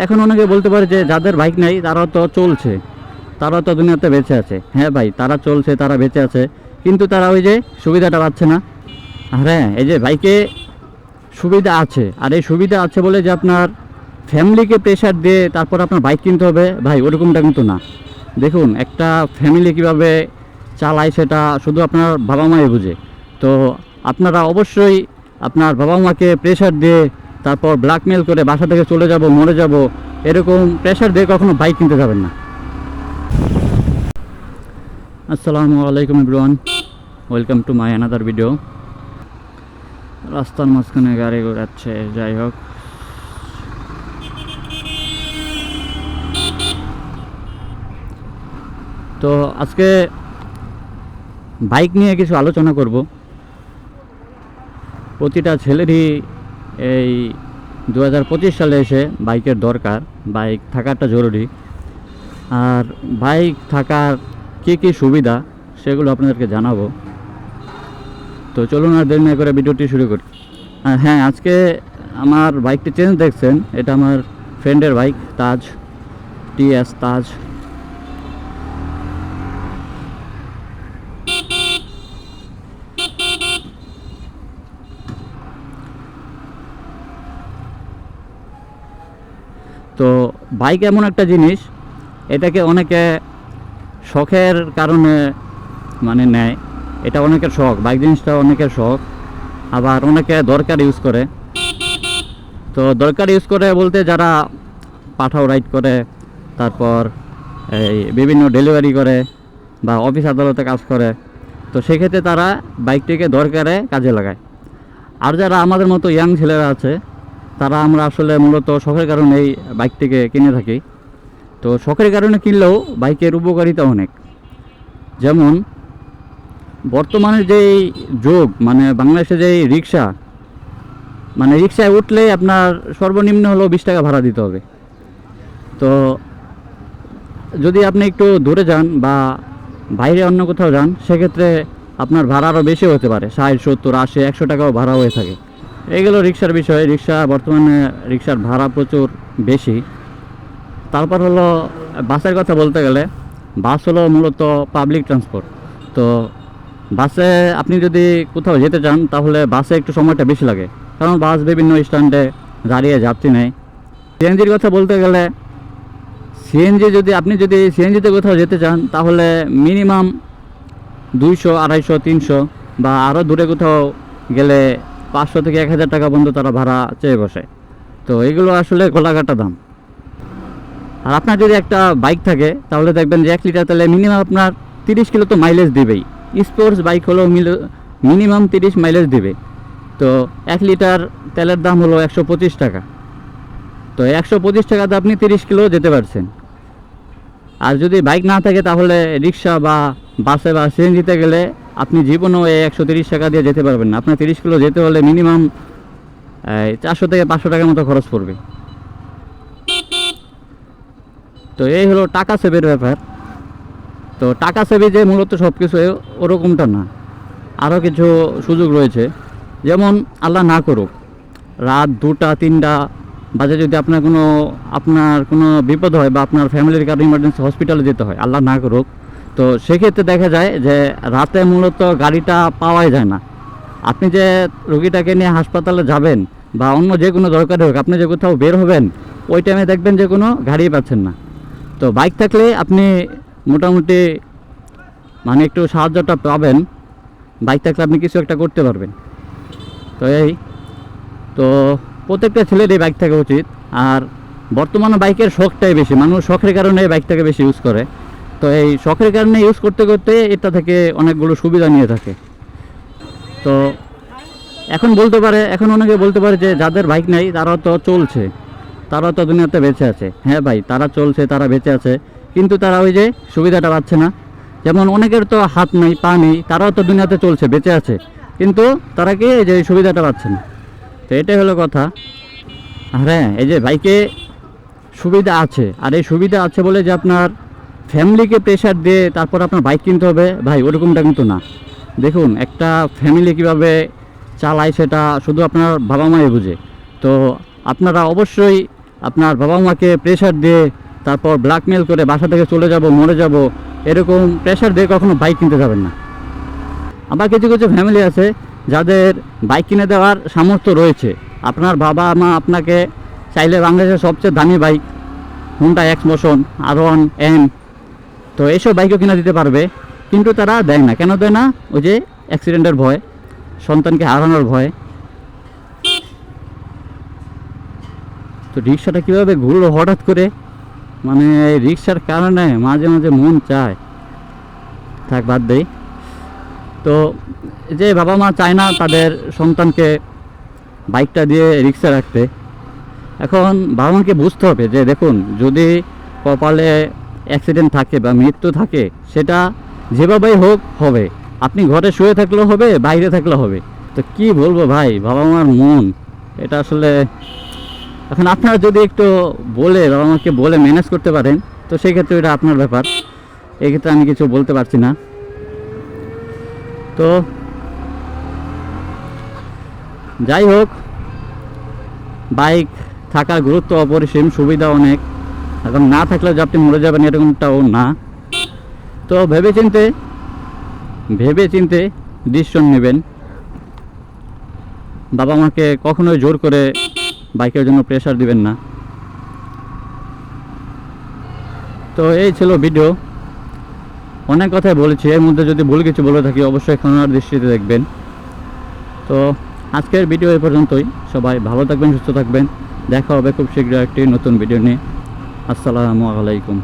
এখন অনেকে বলতে পারে যে যাদের বাইক নাই, তারাও তো চলছে। তারাও তো দুনিয়াতে বেঁচে আছে। হ্যাঁ ভাই, তারা চলছে, তারা বেঁচে আছে। কিন্তু তারা ওই যে সুবিধাটা পাচ্ছে না। আর হ্যাঁ এই যে বাইকে সুবিধা আছে। আর এই সুবিধা আছে বলে যে আপনার ফ্যামিলিকে প্রেশার দিয়ে তারপর আপনার বাইক কিনতে হবে, ভাই, ওরকমটা কিন্তু না। দেখুন, একটা ফ্যামিলি কীভাবে চালায় সেটা শুধু আপনার বাবা মাই বুঝে। তো আপনারা অবশ্যই আপনার বাবা মাকে প্রেশার দিয়ে তারপর ব্ল্যাকমেল করে বাসা থেকে চলে যাব, মরে যাব, এরকম প্রেশার দিয়ে কখনো বাইক কিনতে যাবেন না। আসসালামু আলাইকুম ইব্রুয়ান welcome to my another video রাস্তার মাঝখানে গাড়ি ঘোরাচ্ছে, যাই হোক। তো আজকে বাইক নিয়ে কিছু আলোচনা করব। প্রতিটা ছেলেরই এই দুহাজার পঁচিশ সালে এসে বাইকের দরকার, বাইক থাকাটা জরুরি। আর বাইক থাকার কী কী সুবিধা সেগুলো আপনাদেরকে জানাব। তো চলুন আর দেরি না করে ভিডিওটি শুরু করি। আর হ্যাঁ আজকে আমার বাইকটি চেঞ্জ দেখছেন। এটা আমার ফ্রেন্ডের বাইক, তাজ টিএস তাজ। তো বাইক এমন একটা জিনিস, এটাকে অনেকে শখের কারণে মানে নেয়। এটা অনেকের শখ, বাইক জিনিসটা অনেকের শখ। আবার অনেকে দরকার ইউজ করে। তো দরকার ইউজ করে বলতে যারা পাঠাও রাইড করে, তারপর এই বিভিন্ন ডেলিভারি করে বা অফিস আদালতে কাজ করে, তো সেক্ষেত্রে তারা বাইকটিকে দরকারে কাজে লাগায়। আর যারা আমাদের মতো ইয়াং ছেলেরা আছে তারা আমরা আসলে মূলত শখের কারণে এই বাইকটিকে কিনে থাকি। তো শখের কারণে কিনলেও বাইকের উপকারিতা অনেক। যেমন, বর্তমানে যেই যুগ মানে বাংলাদেশে যেই রিক্সা মানে রিক্সায় উঠলেই আপনার সর্বনিম্ন হলেও বিশ টাকা ভাড়া দিতে হবে। তো যদি আপনি একটু দূরে যান বা বাইরে অন্য কোথাও যান, সেক্ষেত্রে আপনার ভাড়া আরও বেশি হতে পারে, ষাট, সত্তর, আশি, একশো টাকাও ভাড়া হয়ে থাকে। এইগুলো রিক্সার বিষয়, রিক্সা বর্তমানে রিক্সার ভাড়া প্রচুর বেশি। তারপর হলো বাসের কথা বলতে গেলে, বাস হলো মূলত পাবলিক ট্রান্সপোর্ট তো বাসে আপনি যদি কোথাও যেতে চান, তাহলে বাসে একটু সময়টা বেশি লাগে। কারণ বাস বিভিন্ন স্ট্যান্ডে দাঁড়িয়ে যাত্রী নেয়। সিএনজির কথা বলতে গেলে, সিএনজি যদি, আপনি যদি সিএনজিতে কোথাও যেতে চান, তাহলে মিনিমাম দুইশো, আড়াইশো, তিনশো বা আরও দূরে কোথাও গেলে পাঁচশো থেকে এক হাজার টাকা পর্যন্ত তারা ভাড়া চেয়ে বসে। তো এগুলো আসলে গোলাঘাটা দাম। আর আপনার যদি একটা বাইক থাকে, তাহলে দেখবেন যে এক লিটার তেলে মিনিমাম আপনার তিরিশ কিলো তো মাইলেজ দেবেই। স্পোর্টস বাইক হলো মিনিমাম তিরিশ মাইলেজ দেবে। তো এক লিটার তেলের দাম হলো একশো পঁচিশ টাকা। তো একশো পঁচিশ টাকাতে আপনি তিরিশ কিলো যেতে পারছেন। আর যদি বাইক না থাকে, তাহলে রিক্সা বা বাসে বা সিএনজিতে গেলে আপনি জীবনেও এই একশো তিরিশ টাকা দিয়ে যেতে পারবেন না। আপনার তিরিশ কিলো যেতে হলে মিনিমাম চারশো থেকে পাঁচশো টাকার মতো খরচ পড়বে। তো এই হলো টাকা সেভের ব্যাপার। তো টাকা সেভে যে মূলত সব কিছু ওরকমটা না। আরও কিছু সুযোগ রয়েছে। যেমন আল্লাহ না করুক, রাত দুটা, তিনটা বাজে যদি আপনার কোনো আপনার কোনো বিপদ হয় বা আপনার ফ্যামিলির কারণে ইমার্জেন্সি হসপিটালে যেতে হয়, আল্লাহ না করুক তো সেক্ষেত্রে দেখা যায় যে রাতে মূলত গাড়িটা পাওয়াই যায় না। আপনি যে রোগীটাকে নিয়ে হাসপাতালে যাবেন বা অন্য যে কোনো দরকারে হোক, আপনি যে কোথাও বের হবেন, ওই টাইমে দেখবেন যে কোনো গাড়ি পাচ্ছেন না। তো বাইক থাকলে আপনি মোটামুটি মানে একটু সাহায্যটা পাবেন। বাইক থাকলে আপনি কিছু একটা করতে পারবেন। তো এই, তো প্রত্যেকটা ছেলেরই বাইক থাকা উচিত। আর বর্তমানে বাইকের শখটাই বেশি। মানুষ শখের কারণে বাইকটাকে বেশি ইউজ করে। তো এই শখের কারণে ইউজ করতে করতে এটা থেকে অনেকগুলো সুবিধা নিয়ে থাকে। তো এখন বলতে পারে, এখন অনেকে বলতে পারে যে যাদের বাইক নাই, তারাও তো চলছে। তারাও তো দুনিয়াতে বেঁচে আছে। হ্যাঁ ভাই, তারা চলছে, তারা বেঁচে আছে। কিন্তু তারা ওই যে সুবিধাটা পাচ্ছে না। যেমন অনেকের তো হাত নেই, পা নেই, তারাও তো দুনিয়াতে চলছে, বেঁচে আছে। কিন্তু তারা কি এই যে সুবিধাটা পাচ্ছে না? তো এটাই হলো কথা। আর হ্যাঁ এই যে বাইকে সুবিধা আছে। আর এই সুবিধা আছে বলে যে আপনার ফ্যামিলিকে প্রেশার দিয়ে তারপর আপনার বাইক কিনতে হবে, ভাই, ওরকমটা কিন্তু না। দেখুন, একটা ফ্যামিলি কীভাবে চালায় সেটা শুধু আপনার বাবা মাই বুঝে। তো আপনারা অবশ্যই আপনার বাবা মাকে প্রেশার দিয়ে তারপর ব্ল্যাকমেল করে বাসা থেকে চলে যাব, মরে যাব, এরকম প্রেশার দিয়ে কখনো বাইক কিনতে যাবেন না। আবার কিছু কিছু ফ্যামিলি আছে যাদের বাইক কিনে দেওয়ার সামর্থ্য রয়েছে। আপনার বাবা মা আপনাকে চাইলে বাংলাদেশের সবচেয়ে দামি bike Honda X motion R one M তো এইসব বাইকও কিনা দিতে পারবে, কিন্তু তারা দেয় না। কেন দেয় না? ওই যে অ্যাক্সিডেন্টের ভয়, সন্তানকে হারানোর ভয়। তো রিক্সাটা কীভাবে ঘুরলো হঠাৎ করে? মানে এই রিক্সার কারণে মাঝে মাঝে মন চায়। থাক, বাদ দেই। তো যে বাবা মা চায় না তাদের সন্তানকে বাইকটা দিয়ে রিক্সা রাখতে, এখন বাবা মাকে বুঝতে হবে যে দেখুন, যদি কপালে অ্যাক্সিডেন্ট থাকে বা মৃত্যু থাকে, সেটা যেভাবেই হোক হবে। আপনি ঘরে শুয়ে থাকলেও হবে, বাইরে থাকলেও হবে। তো কি বলব ভাই, বাবা মার মন, এটা আসলে এখন আপনারা যদি একটু বলে, বাবা মাকে বলে ম্যানেজ করতে পারেন, তো সেক্ষেত্রে এটা আপনার ব্যাপার। এক্ষেত্রে আমি কিছু বলতে পারছি না। তো যাই হোক, বাইক থাকার গুরুত্ব অপরিসীম, সুবিধা অনেক। এখন না থাকলে যে মরে যাবেন, এরকমটাও না। তো ভেবে চিনতে ভেবে চিনতে ডিসিশন নেবেন। বাবা মাকে কখনোই জোর করে বাইকের জন্য প্রেশার দিবেন না। তো এই ছিল ভিডিও অনেক কথাই বলেছি, এর মধ্যে যদি ভুল কিছু বলে থাকি, অবশ্যই খানার দৃষ্টিতে দেখবেন। তো আজকের ভিডিও এই পর্যন্তই। সবাই ভালো থাকবেন, সুস্থ থাকবেন। দেখা হবে খুব শীঘ্র একটি নতুন ভিডিও নিয়ে। আসসালামু আলাইকুম।